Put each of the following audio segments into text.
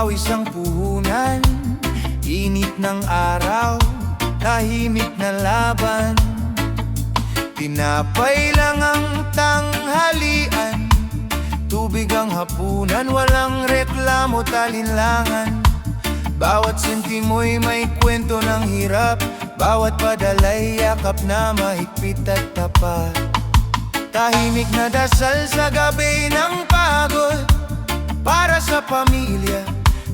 pawis ang puhunan. Init ng araw, tahimik na laban. Tinapay lang ang tanghalian. Tubig ang hapunan, walang reklamo talinlangan. Bawat sentimo'y may kwento ng hirap. Bawat padala'y yakap na mahigpit at tapat. Tahimik na dasal sa gabi ng pagod Para sa pamilya,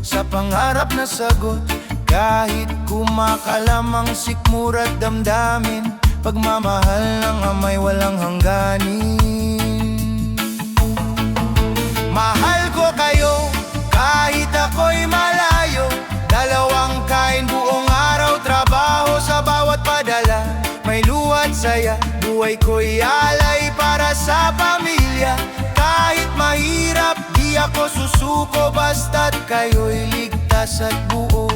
sa pangarap na sagot. Kahit kumakalam ang sikmura at damdamin Pagmamahal ng amay walang hangganin. Mahal ko kayo kahit ako'y malayo. Dalawang kain buong araw Trabaho sa bawat padala. May luwat saya Buhay ko'y alay para sa pamilya. Kahit mahirap Di ako susuko Basta't kayo'y ligtas at buo.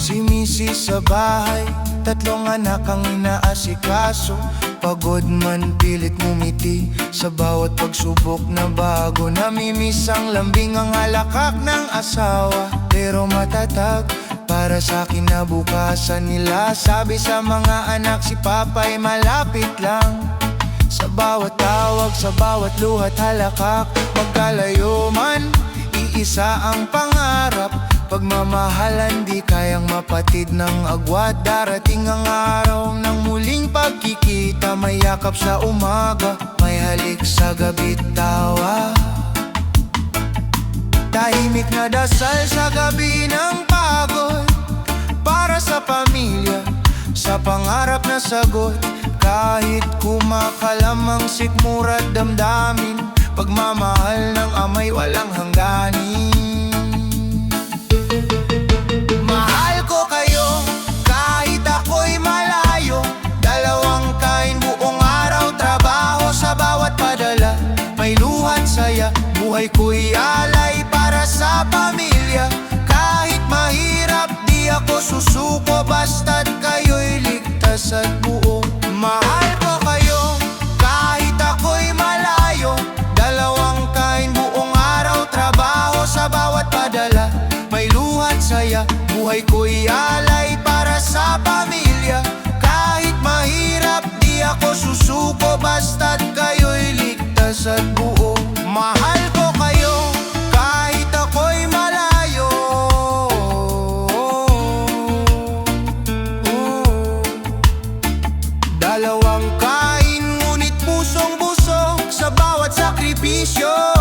Si Mrs. sa bahay Tatlong anak ang inaasikaso. Pagod man pilit ngumiti Sa bawat pagsubok na bago. Namimiss ang lambing ang halakak ng asawa. Pero matatag para sa kinabukasan nila Sabi sa mga anak si Papay malapit lang Sa bawat tawag, sa bawat luhat halakak Magkalayo man, iisa ang pangarap. Pagmamahalan di kayang mapatid ng agwat Darating ang araw ng muling pagkikita. May yakap sa umaga, may halik sa gabi't tawa. Tahimik na dasal sa gabi ng pagod. Para sa pamilya, sa pangarap na sagot. Kahit kumakalam ang sikmura at damdamin Pagmamahal ng amay walang hangganin. Mahal ko kayo kahit ako'y malayo Dalawang kain buong araw Trabaho sa bawat padala. May luhat saya Buhay ko'y alay para sa pamilya. Kahit mahirap di ako susuko Basta't Buhay ko'y alay para sa pamilya. Kahit mahirap di ako susuko. Basta't kayo'y ligtas at buo. Mahal ko kayo kahit ako'y malayo. Dalawang kain ngunit pusong busog Sa bawat sakripisyo